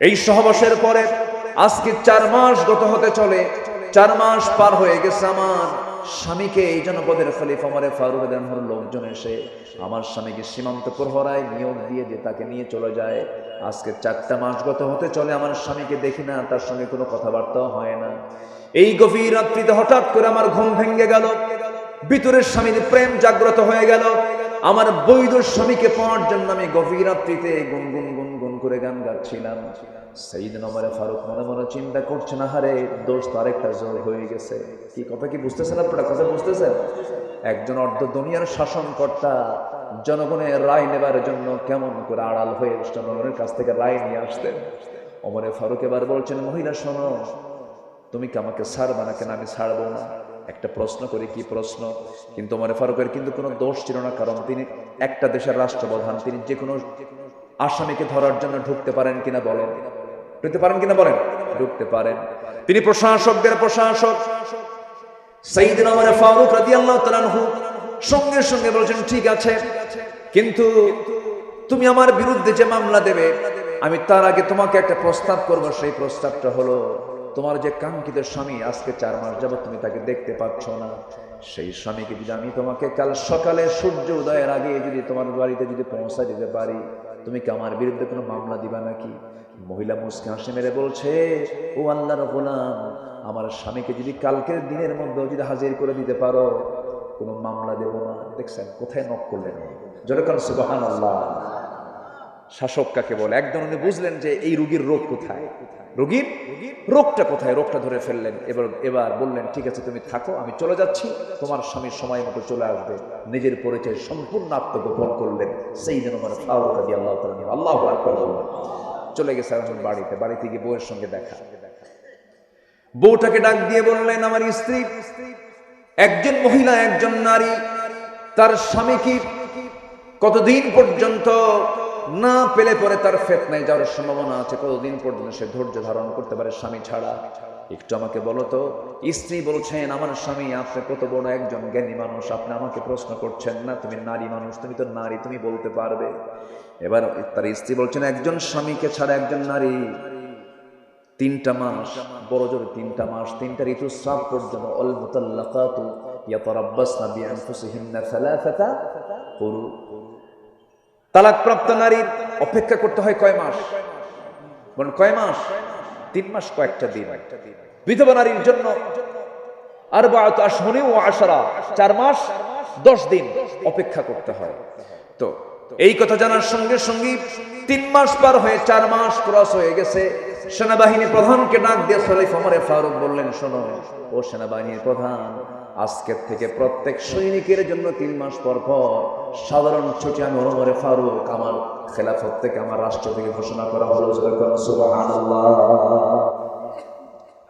এই সহবাসের পরে আজকে চার মাস গত হতে চলে, চার মাস পার হয়ে গেছে আমার। স্বামীকে এই জনপদের খলিফা আমারে ফারুক দেনহর লোকজন এসে আমার স্বামীকে সীমান্ত প্রহরায় নিয়োগ দিয়ে যে তাকে নিয়ে চলে যায়। আজকে চারটা মাস গত হতে চলে আমার স্বামীকে দেখি না, তার সঙ্গে কোনো কথাবার্তাও হয় না। এই গভীর রাত্রিতে হঠাৎ করে আমার ঘুম ভেঙে গেল, ভিতরের স্বামীর প্রেম জাগ্রত হয়ে গেল। আমার বৈধ স্বামীকে পাওয়ার জন্য আমি গভীর রাত্রিতে গুনগুন গুনগুন করে গান গাচ্ছিলাম। সেইদিন আমার ফারুক মনে মনে চিন্তা করছে না হারে দোষ তো আরেকটা জোর হয়ে গেছে। কি কথা কি বুঝতেছেন আপনারা? কথা বুঝতেছেন? একজন অর্ধ দুনিয়ার শাসনকর্তা জনগণের রায় নেবার জন্য কেমন করে আড়াল হয়ে জনগণের কাছ থেকে রায় নিয়ে আসতেন। অমরে ফারুক এবার বলছেন, মহিলা, শোনো, তুমি কি আমাকে ছাড়বা না? কেন আমি ছাড়বো না। একটা প্রশ্ন করি, কি প্রশ্ন? কিন্তু অমরে ফারুকের কিন্তু কোনো দোষ ছিল না, কারণ তিনি একটা দেশের রাষ্ট্রপ্রধান, তিনি যে কোনো আসামিকে ধরার জন্য ঢুকতে পারেন কিনা বলেন। ঢুকতে পারেন কিনা বলেন? ঢুকতে পারেন। তিনি প্রশাসকদের প্রশাসক। আমার ফারুক রাদিয়াল্লাহু তাআলাহু সঙ্গে সঙ্গে বলছেন, ঠিক আছে, কিন্তু তুমি আমার বিরুদ্ধে যে মামলা দেবে, আমি তার আগে তোমাকে একটা প্রস্তাব করব। সেই প্রস্তাবটা হলো, তোমার যে কাঙ্ক্ষিত স্বামী আজকে চার মাস যাবত তুমি তাকে দেখতে পাচ্ছ না, সেই স্বামীকে যদি আমি তোমাকে কাল সকালে সূর্য উদয়ের আগে যদি তোমার বাড়িতে যদি পৌঁছা দিতে পারি তুমি কি আমার বিরুদ্ধে কোনো মামলা দিবা নাকি? মহিলা মুসকে হাসি মেরে বলছে, ও আল্লাহর গোলাম, আমার স্বামীকে যদি কালকের দিনের মধ্যে যদি হাজির করে দিতে পারো, কোনো মামলা দেবো না। দেখছেন, কোথায় নক করলেন যেরকম সুবাহান আল্লাহ শাসক কাকে বলে? একদম উনি বুঝলেন যে এই রুগীর রোগ কোথায়? রুগীর? রোগটা কোথায়? রোগটা ধরে ফেললেন, এবার এবার বললেন, ঠিক আছে, তুমি থাকো, আমি চলে যাচ্ছি। তোমার স্বামীর সময় মতো চলে আসবে, নিজের পরিচয় সম্পূর্ণ আত্মগোপন করলেন। সেই জন্য মানে ফারুক আদি আল্লাহ আল্লাহ চলে গেছে এখন বাড়িতে বাড়িতে গিয়ে বউয়ের সঙ্গে দেখা। বউটাকে ডাক দিয়ে বললেন, আমার স্ত্রী, একজন মহিলা, একজন নারী, তার স্বামীকে কতদিন পর্যন্ত না পেলে পরে তার ফেতনায় যাওয়ার সম্ভাবনা আছে। কতদিন পর্যন্ত সে ধৈর্য ধারণ করতে পারে স্বামী ছাড়া? একটু আমাকে বলো তো, স্ত্রী বলছেন, আমার স্বামী, আপনি কত বড় একজন জ্ঞানী মানুষ, আপনি আমাকে প্রশ্ন করছেন না, তুমি নারী মানুষ, তুমি তো নারী, তুমি বলতে পারবে। এবার তার স্ত্রী বলছেন, একজন স্বামীকে ছাড়া একজন নারী, তিনটা মাস, বড় জোর তিনটা মাস, তিনটা ঋতুস্রাব পর্যন্ত অল মুতাল্লাকাতু ইয়াতারাব্বাসনা বিআনফুসিহিন্না সালাসাতা কুরু তালাকপ্রাপ্ত নারীর অপেক্ষা করতে হয় কয় মাস? বলেন কয় মাস? তিন মাস কয়েকটা দিন। বিধবা নারীর জন্য আর বাত আশহনে ও আশারা। চার মাস, দশ দিন অপেক্ষা করতে হয়। তো এই কথা জানার সঙ্গে সঙ্গে তিন মাস পার হয়ে চার মাস ক্রস হয়ে গেছে। সেনাবাহিনী প্রধানকে ডাক দিয়ে সলিফ ফারুক বললেন, শোনো, ও সেনাবাহিনীর প্রধান আজকের থেকে প্রত্যেক সৈনিকের জন্য তিন মাস পর পর সাধারণ ছুটি আমি ওমরে ফারুক, আমার খেলাফত থেকে, আমার রাষ্ট্র থেকে ঘোষণা করা হলো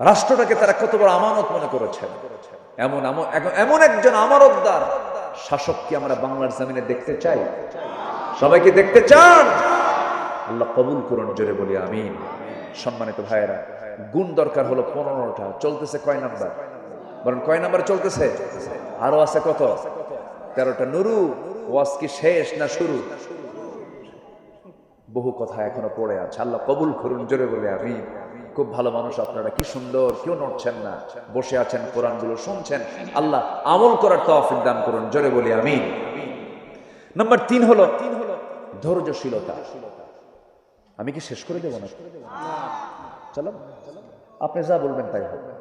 রাষ্ট্রটাকে তারা কত বড় আমানত মনে করেছেন। এমন আমো- এমন একজন আমানতদার। শাসককে আমরা বাংলার জামিনে দেখতে চাই? সবাইকে দেখতে চান? আল্লাহ কবুল করুন, জোরে বলি, আমিন। সম্মানিত ভাইয়েরা, গুণ দরকার হলো পনেরোটা, চলতেছে কয় নাম্বার? বলেন কয় নাম্বার চলতেছে? আরও আছে কত? তেরোটা নুরু। ওয়াজ কি শেষ না শুরু? বহু কথা এখনও পড়ে আছে। আল্লাহ কবুল করুন, জোরে বলে আমি খুব ভালো মানুষ আপনারা, কি সুন্দর, কেউ নড়ছেন না। বসে আছেন, কোরআনগুলো শুনছেন। আল্লাহ আমল করার তৌফিক দান করুন, জোরে বলি আমি নাম্বার তিন হলো ধৈর্যশীলতা। আমি কি শেষ করে দেবো না চলো। আপনি যা বলবেন তাই হবে।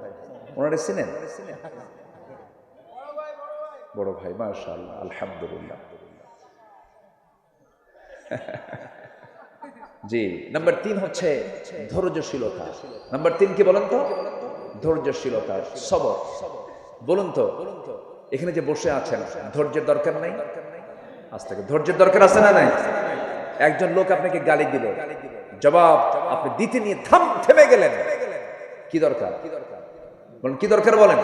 ওনারা চিনেন বড় ভাই, মাশাআল্লাহ, আলহামদুলিল্লাহ। জি, নাম্বার তিন হচ্ছে ধৈর্যশীলতা। নাম্বার তিন কি বলেন তো? ধৈর্যশীলতা, সবর। বলুন তো, এখানে যে বসে আছেন, ধৈর্যের দরকার নাই? আজ থেকে ধৈর্যের দরকার আছে না নাই? একজন লোক আপনাকে গালি দিল। জবাব, আপনি দিতে নিয়ে থাম, থেমে গেলেন। কি দরকার কি দরকার? বলেন, কি দরকার বলেন?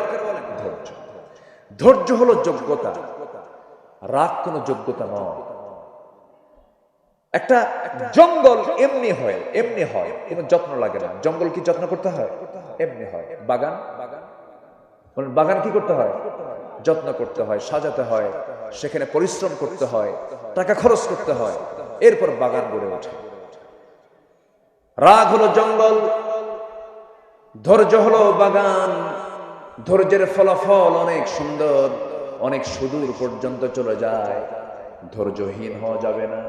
ধৈর্য। ধৈর্য হলো যোগ্যতা। রাগ কোনো যোগ্যতা নয়। একটা জঙ্গল এমনি হয় এমনি হয়, কোনো যত্ন লাগে না। জঙ্গল কি যত্ন করতে হয়? এমনি হয়। বাগান? বাগান বাগান কি করতে হয়? যত্ন করতে হয়, সাজাতে হয়, সেখানে পরিশ্রম করতে হয়, টাকা খরচ করতে হয়, এরপর বাগান গড়ে ওঠে। রাগ হলো জঙ্গল ধৈর্য হলো বাগান। ধৈর্যের ফলাফল অনেক সুন্দর, অনেক সুদূর পর্যন্ত চলে যায়। ধৈর্যহীন হওয়া যাবে না।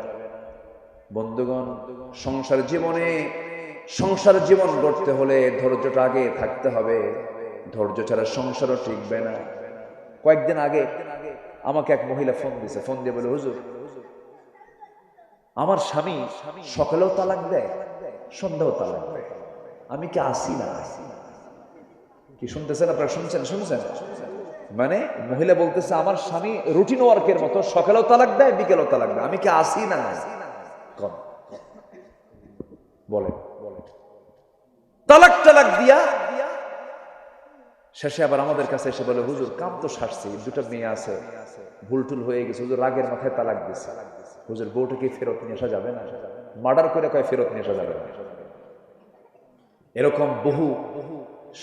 বন্ধুগণ, সংসার জীবনে, সংসার জীবন গড়তে হলে ধৈর্যটা আগে থাকতে হবে। ধৈর্য ছাড়া সংসারও টিকবে না। কয়েকদিন আগে আমাকে এক মহিলা ফোন দিছে। ফোন দিয়ে বলে, হুজুর, আমার স্বামী সকালেও তালাক দেয়, সন্ধ্যাও তালাক দেয়। আমি কি আসি না কি শুনতেছেন আপনারা? শুনছেন? শুনছেন? মানে মহিলা বলতেছে, আমার স্বামী রুটিন ওয়ার্কের মতো, সকালেও তালাক দেয়, বিকেলেও তালাক দেয়। আমি কি আসি না কম। বলে তালাক তালাক দিয়া শেষে আবার আমাদের কাছে এসে বলে, হুজুর, কাম তো সারছি, দুটো মেয়ে আছে ভুল টুল হয়ে গেছে। হুজুর, রাগের মাথায় তালাক দিছে হুজুর, বউটাকে ফেরত নিয়ে আসা যাবে না? মার্ডার করে কয়, ফেরত নিয়ে আসা যাবে না। এরকম বহু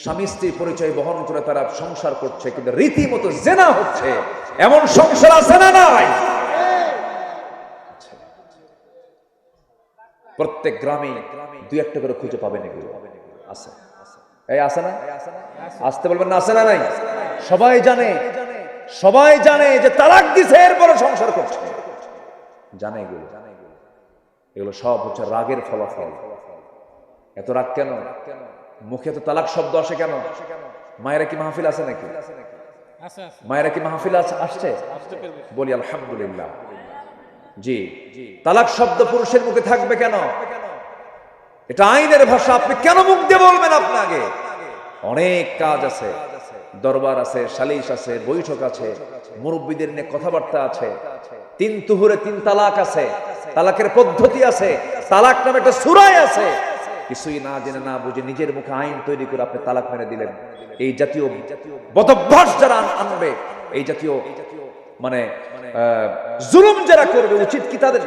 স্বামী স্ত্রী পরিচয় বহন করে তারা সংসার করছে, কিন্তু রীতিমতো জেনা হচ্ছে। এমন সংসার আছে না নাই? প্রত্যেক গ্রামে দুই একটা করে খুঁজে পাবেন এগুলো। আছে। এই আছে না? আসতে বলবেন না, আছে না নাই? সবাই জানে সবাই জানে যে তালাক দিছে এরপরে সংসার করছে। জানে এগুলো। এগুলো সব হচ্ছে রাগের ফলাফল। এত রাগ কেন? মুখে তো তালাক শব্দ আসে কেন? মায়েরা কি মাহফিল আছে নাকি? মায়েরা কি মাহফিল আস- আসছে? বলি আলহামদুলিল্লাহ। জি। তালাক শব্দ পুরুষের মুখে থাকবে কেন? এটা আইনের ভাষা আপনি কেন মুখ দিয়ে বলবেন আপনাকে? অনেক কাজ আছে। দরবার আছে সালিশ আছে বৈঠক আছে মুরব্বীদের নিয়ে কথাবার্তা আছে। তিন তুহুরে তিন তালাক আছে। তালাকের পদ্ধতি আছে। তালাক নামে একটা সুরাই আছে। কিছুই না জেনে না বুঝে নিজের মুখে আইন তৈরি করে আপনি তালাক মেরে দিলেন। এই জাতীয় বদভ্যাস যারা আনবে, এই জাতীয় মানে জুলুম যারা করবে, উচিত কি তাদের?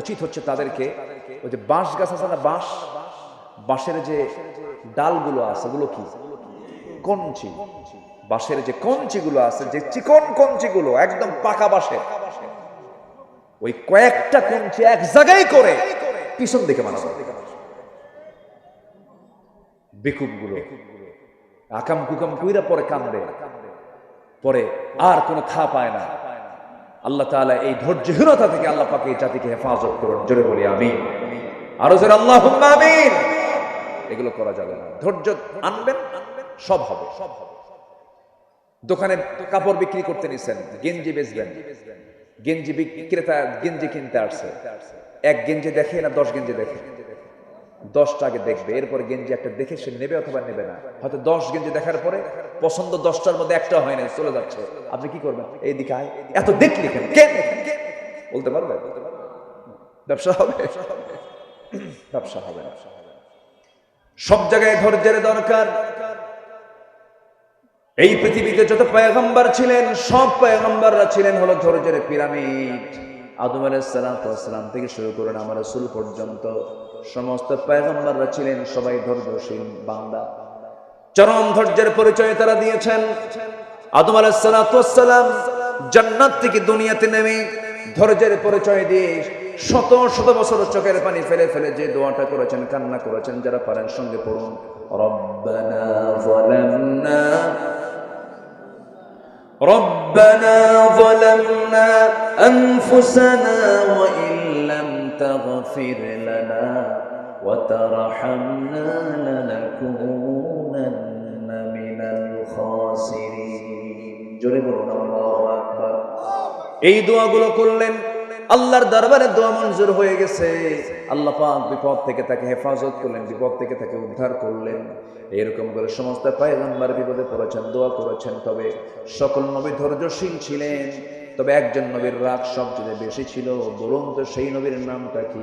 উচিত হচ্ছে তাদেরকে ওই যে বাঁশ গাছ আছে না বাঁশ? বাঁশের যে ডালগুলো আছে, ওগুলো কি? কঞ্চি। বাঁশের যে কঞ্চিগুলো আছে, যে চিকন কঞ্চিগুলো, একদম পাকা বাঁশের। ওই কয়েকটা কঞ্চি এক জায়গায় করে পিছন দিকে মানাবো বেকুবগুলো আকাম কুকাম কুইরা পরে কান্দে। পরে আর কোনো থা পায় না। আল্লাহ তাআলা এই ধৈর্যহীনতা থেকে আল্লাহ পাকে এই জাতিকে হেফাজত করুন। জোরে বলি আমি আরও জোরে আল্লাহ এগুলো করা যাবে না। ধৈর্য আনবেন সব হবে সব হবে। দোকানে কাপড় বিক্রি করতে নিছেন, গেঞ্জি বেচবেন। গেঞ্জি বিক্রেতা গেঞ্জি কিনতে আসছে। এক গেঞ্জি দেখে না দশ গেঞ্জি দেখে? দশটা আগে দেখবে, এরপর গেঞ্জি একটা দেখে সে নেবে অথবা নেবে না। হয়তো দশ গেঞ্জি দেখার পরে পছন্দ দশটার মধ্যে একটা হয় না চলে যাচ্ছে। আপনি কি করবেন? এই দিকে আয়। এত দেখলি কেন? কেন বলতে পারবে ব্যবসা হবে? ব্যবসা হবে সব জায়গায় ধৈর্যের দরকার। এই পৃথিবীতে যত পয়গম্বর ছিলেন, সব পয়গম্বররা ছিলেন হলো ধৈর্যের পিরামিড। আদম আলাইসালাম থেকে শুরু করেন আমার রসুল পর্যন্ত। সমস্ত পয়গম্বররা ছিলেন সবাই ধৈর্যশীল বান্দা চরম ধৈর্যের পরিচয় তারা দিয়েছেন আদম আলাইসালাম জান্নাত থেকে দুনিয়াতে নেমে ধৈর্যের পরিচয় দিয়ে শত শত বছর চোখের পানি ফেলে ফেলে যে দোয়াটা করেছেন কান্না করেছেন যারা পারেন সঙ্গে পড়ুন রব্বানা যালামনা ربنا ظلمنا أنفسنا وإن لم تغفر لنا وترحمنا لنكونن من الخاسرين জোরে বলুন আল্লাহু আকবার এই দোয়াগুলো করলেন আল্লাহর দরবারে দোয়া মঞ্জুর হয়ে গেছে আল্লাহ পাক বিপদ থেকে তাকে হেফাজত করলেন বিপদ থেকে তাকে উদ্ধার করলেন এরকম করে সমস্ত পায়গম্বর বিপদে পড়েছেন দোয়া করেছেন তবে সকল নবী ধৈর্যশীল ছিলেন তবে একজন নবীর রাগ সবচেয়ে বেশি ছিল। বলুন তো সেই নবীর নামটা কি?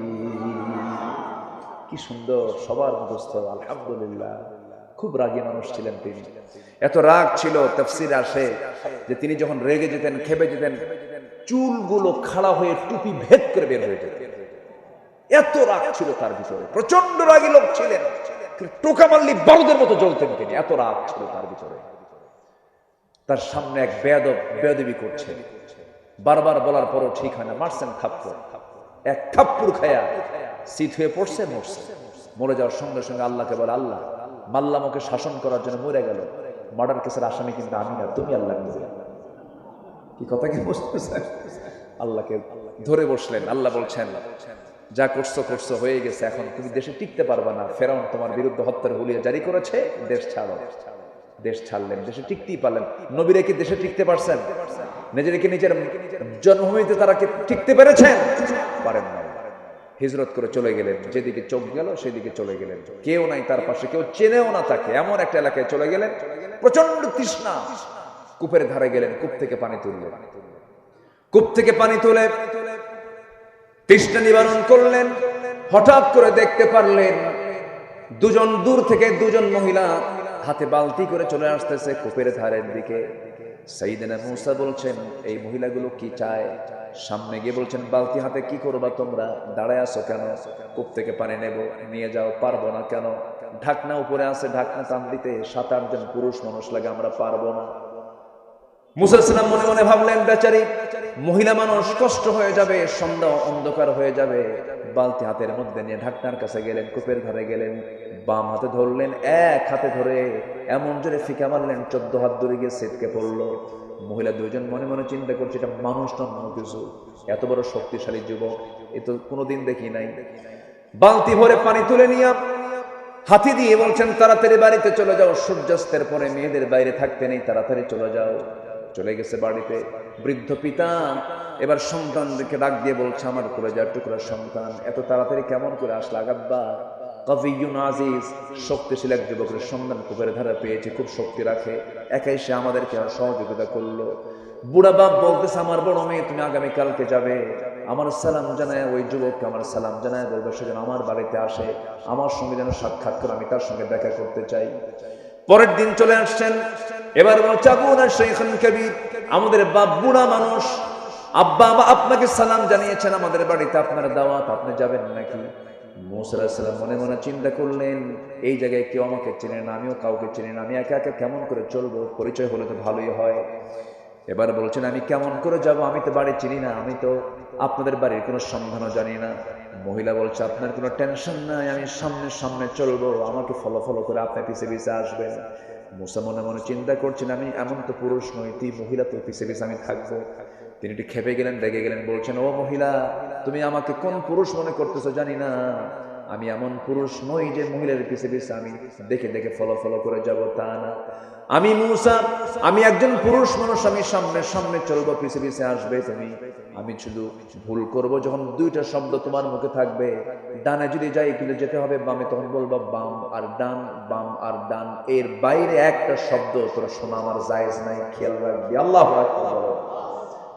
কি সুন্দর, সবার মুখস্থ, আলহামদুলিল্লাহ। খুব রাগী মানুষ ছিলেন তিনি। এত রাগ ছিল তফসির আসে যে তিনি যখন রেগে যেতেন, খেপে যেতেন, চুলগুলো খাড়া হয়ে টুপি ভেদ করে বের হয়ে যেত এত রাগ ছিল তার ভিতরে। প্রচণ্ড রাগী লোক ছিলেন। টোকা মারলি বারুদের মতো জ্বলতেন তিনি। এত রাগ ছিল তার ভিতরে। তার সামনে এক বেয়াদব বেয়াদবি করছে। বারবার বলার পরও ঠিক হয় না। মারছেন থাপ্পড়। এক থাপ্পুর খায়া সিট হয়ে পড়ছে, মরছে। মরে যাওয়ার সঙ্গে সঙ্গে আল্লাহকে বলে, আল্লাহ মাল্লাম ওকে শাসন করার জন্য মরে গেল। মার্ডার কেসের আসামি কিন্তু আমি না, তুমি আল্লাহ কি কথা কি বুঝতেছেন আল্লাহকে ধরে বসলেন। আল্লাহ বলছেন, যা করছ করছ, হয়ে গেছে। এখন তুমি দেশে টিকতে পারবে না। ফেরাউন তোমার বিরুদ্ধে হত্যার হুলিয়া জারি করেছে। দেশ ছাড়ো। দেশ ছাড়লেন, দেশে টিকতেই পারলেন। নবীরা কি দেশে টিকতে পারছেন? নিজের কি নিজের জন্মভূমিতে তারা কি টিকতে পেরেছেন পারেন না হিজরত করে চলে গেলেন। যেদিকে চোখ গেল, সেদিকে চলে গেলেন। কেউ নাই তার পাশে, কেউ চেনেও না তাকে। এমন একটা এলাকায় চলে গেলেন। প্রচণ্ড তৃষ্ণা। কূপের ধারে গেলেন, কূপ থেকে পানি তুললেন। কূপ থেকে পানি তুলে তৃষ্ণা নিবারণ করলেন। হঠাৎ করে দেখতে পারলেন, দুজন দূর থেকে দুজন মহিলা হাতে বালতি করে চলে আসতেছে কূপের ধারের দিকে। সাইদিনা মুসা বলছেন, এই মহিলাগুলো কি চায়? সামনে গিয়ে বলছেন, বালতি হাতে কি করবা তোমরা? দাঁড়ায় আসো কেন? কূপ থেকে পানি নেব, নিয়ে যাও, পারব না কেন? ঢাকনা উপরে আছে, ঢাকনা টান দিতে সাত আটজন পুরুষ মানুষ লাগে, আমরা পারব না। মুসাল্লাম মনে মনে ভাবলেন, বেচারি, মহিলা মানুষ কষ্ট হয়ে যাবে সন্ধ্যা অন্ধকার হয়ে যাবে। বালতি হাতের মধ্যে নিয়ে ঢাকনার কাছে গেলেন, কূপের ধারে গেলেন। বাম হাতে ধরলেন, এক হাতে ধরে এমন জোরে ফিকা মারলেন, চোদ্দ হাত দূরে গিয়ে সেটকে পড়ল। মহিলা দুজন মনে মনে চিন্তা করছে, এটা মানুষ না কিছু। এত বড় শক্তিশালী যুবক, এ তো কোনোদিন দেখি নাই। বালতি ভরে পানি তুলে নিয়ে হাতি দিয়ে বলছেন, তাড়াতাড়ি বাড়িতে চলে যাও, সূর্যাস্তের পরে মেয়েদের বাইরে থাকতে নেই, তাড়াতাড়ি চলে যাও। চলে গেছে বাড়িতে বৃদ্ধ পিতা, এবার সন্তানকে ডাক দিয়ে বলছে, আমার করে যার টুকরা সন্তান, এত তাড়াতাড়ি কেমন করে আসলা, আগাব্বা। কবিউন আজিজ শক্তিশীল এক যুবকের সন্ধান কূপের ধারা পেয়েছে, খুব শক্তি রাখে। একাই সে আমাদেরকে সহযোগিতা করল। বুড়া বাপ বলতেছে, আমার বড় মেয়ে, তুমি আগামী কালকে যাবে। আমার সালাম জানায় ওই যুবককে, আমার সালাম জানায় বলবে, সে যেন আমার বাড়িতে আসে। আমার সঙ্গে যেন সাক্ষাৎ করে, আমি তার সঙ্গে দেখা করতে চাই। পরের দিন চলে আসছেন। এবার আমাদের বাপ বুড়া মানুষ। আব্বা, আপনাকে সালাম জানিয়েছেন, আমাদের বাড়িতে আপনার দাওয়াত, আপনি যাবেন নাকি? মুসাল্লাম মনে মনে চিন্তা করলেন, এই জায়গায় কেউ আমাকে চেনে না, আমিও কাউকে চিনি না, আমি একা একা কেমন করে চলবো? পরিচয় হলে তো ভালোই হয়। এবার বলছেন, আমি কেমন করে যাব? আমি তো বাড়ি চিনি না, আমি তো আপনাদের বাড়ির কোনো সন্ধানও জানি না। মহিলা বলছে, আপনার কোনো টেনশন নাই, আমি সামনে সামনে চলবো, আমাকে ফলো ফলো করে আপনার পিছে পিছে আসবেন। মুসা মনে মনে চিন্তা করছেন, আমি এমন তো পুরুষ নই তুই মহিলা তো পিছে পিছে আমি থাকব। তিনি একটু খেপে গেলেন, রেগে গেলেন, বলছেন, ও মহিলা, তুমি আমাকে কোন পুরুষ মনে করতেছো জানি না। আমি এমন পুরুষ নই যে মহিলার পিছে পিছে আমি দেখে দেখে ফলো ফলো করে যাব, তা না। আমি মুসা, আমি একজন পুরুষ মানুষ, আমি সামনে সামনে চলবো, পিছে আসবে তুমি। আমি শুধু ভুল করব, যখন দুইটা শব্দ তোমার মুখে থাকবে, ডানে যদি যাই, কিন্তু যেতে হবে বামে, তখন বলব বাম আর ডান, বাম আর ডান। এর বাইরে একটা শব্দ, তোরা শোনা আমার জায়েজ নাই, খেয়াল রাখবি। আল্লাহ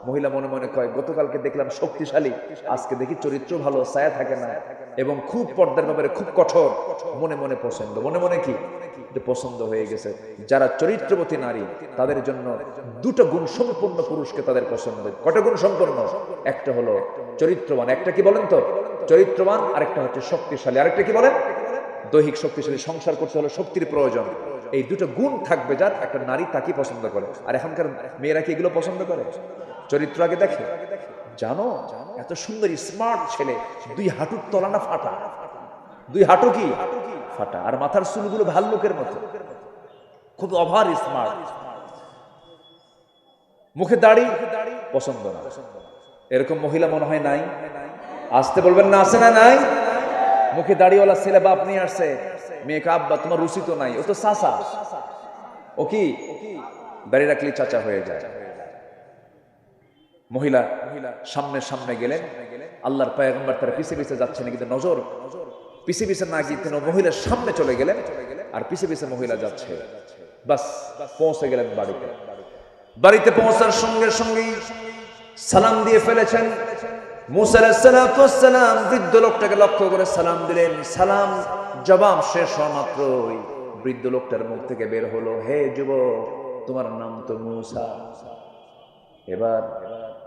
মহিলা মনে মনে কয়, গতকালকে দেখলাম শক্তিশালী, আজকে দেখি চরিত্র ভালো, ছায়া থাকে না এবং খুব পর্দার ব্যাপারে খুব কঠোর। মনে মনে পছন্দ, মনে মনে কি? পছন্দ হয়ে গেছে। যারা চরিত্রবতী নারী, তাদের জন্য দুটো গুণ সম্পূর্ণ পুরুষকে তাদের পছন্দ। কটা গুণ সম্পন্ন একটা হলো চরিত্রবান। একটা কি বলেন তো? চরিত্রবান, আরেকটা হচ্ছে শক্তিশালী। আরেকটা কি বলেন? দৈহিক শক্তিশালী। সংসার করতে হলে শক্তির প্রয়োজন। এই দুটো গুণ থাকবে যার একটা নারী তাকে পছন্দ করে। আর এখনকার মেয়েরা কি এগুলো পছন্দ করে? চরিত্র আগে দেখে। জানো, এত সুন্দর স্মার্ট ছেলে, দুই হাঁটুর তলানা ফাটা। দুই হাঁটু কি? ফাটা। আর মাথার চুলগুলো ভাল্লুকের মতো। খুব অভার স্মার্ট মুখে দাড়ি পছন্দ না। এরকম মহিলা মনে হয় নাই। আসতে বলবেন না আসে না নাই? মুখে দাড়িওয়ালা ছেলে বাপ নিয়ে আসছে। মেয়েকে, আব্বা, তোমার রুচি তো নাই। ও তো চাচা। ও কি? দাড়ি রাখলে চাচা হয়ে যায়। মহিলা সামনে সামনে গেলেন। আল্লাহর পায়গম্বর তার পিছে পিছে যাচ্ছেন কিন্তু নজর। পিছে পিছে না গিয়ে তিনি মহিলার সামনে চলে গেলেন আর পিছে পিছে মহিলা যাচ্ছে। বাস, পৌঁছে গেলেন বাড়িতে। বাড়িতে পৌঁছার সঙ্গে সঙ্গেই সালাম দিয়ে ফেলেছেন। মুসালাম বৃদ্ধ লোকটাকে লক্ষ্য করে সালাম দিলেন। সালাম, জবাব শেষ হওয়া মাত্রই বৃদ্ধ লোকটার মুখ থেকে বের হলো, হে যুবক, তোমার নাম তো মুসা। এবার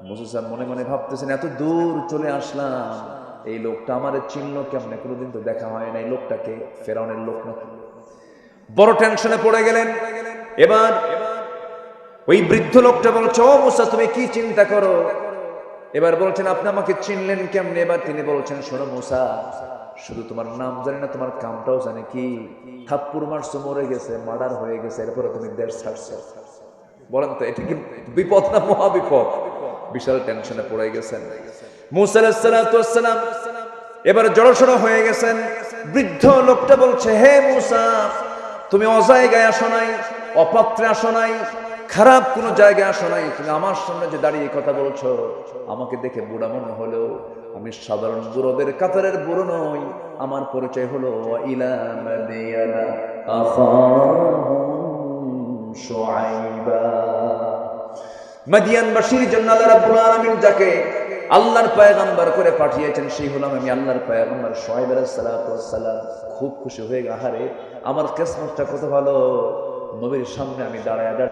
মুসা মনে মনে ভাবতেছেন, এত দূর চলে আসলাম। এই লোকটা আমার চিহ্ন কেমনে? কোনোদিন তো দেখা হয় না এই লোকটাকে ফেরাউনের লোক নাকি বড় টেনশনে পড়ে গেলেন। এবার ওই বৃদ্ধ লোকটা বলছে, ও মুসা, তুমি কি চিন্তা করো? এবার বলছেন, আপনি আমাকে চিনলেন কেমনে? এবার তিনি বলছেন, শোনো মুসা, শুধু তোমার নাম জানি না, তোমার কামটাও জানে কি। থাপ্পুর মারছো, মরে গেছে, মার্ডার হয়ে গেছে, এরপরে তুমি দেশ ছাড়ছো। বলেন তো, এটা কি বিপদ না মহা বিপদ বিশাল টেনশনে পড়ে গেছেন। মুসা আলাইহিসসালাম এবার জড়সড় হয়ে গেছেন। বৃদ্ধ লোকটা বলছে, হে মুসা, তুমি অজায়গায় আসো নাই, অপাত্রে আসো নাই, খারাপ কোনো জায়গায় আসো নাই, তুমি আমার সামনে যে দাঁড়িয়ে কথা বলছো, আমাকে দেখে বুড়া মনে হলো, আমি সাধারণ বুড়োদের কাতারের বুড়ো নই, আমার পরিচয় হলো ইলা মাদিয়ানবাসীর জন্য আল্লাহ রাব্বুল আলামিন যাকে আল্লাহর পয়গম্বর করে পাঠিয়েছেন, সেই হলাম আমি আল্লাহর পয়গম্বর। সোহেব সালাম খুব খুশি হয়ে আহারে, আমার কিসমতটা কত ভালো। নবীর সামনে আমি দাঁড়ায়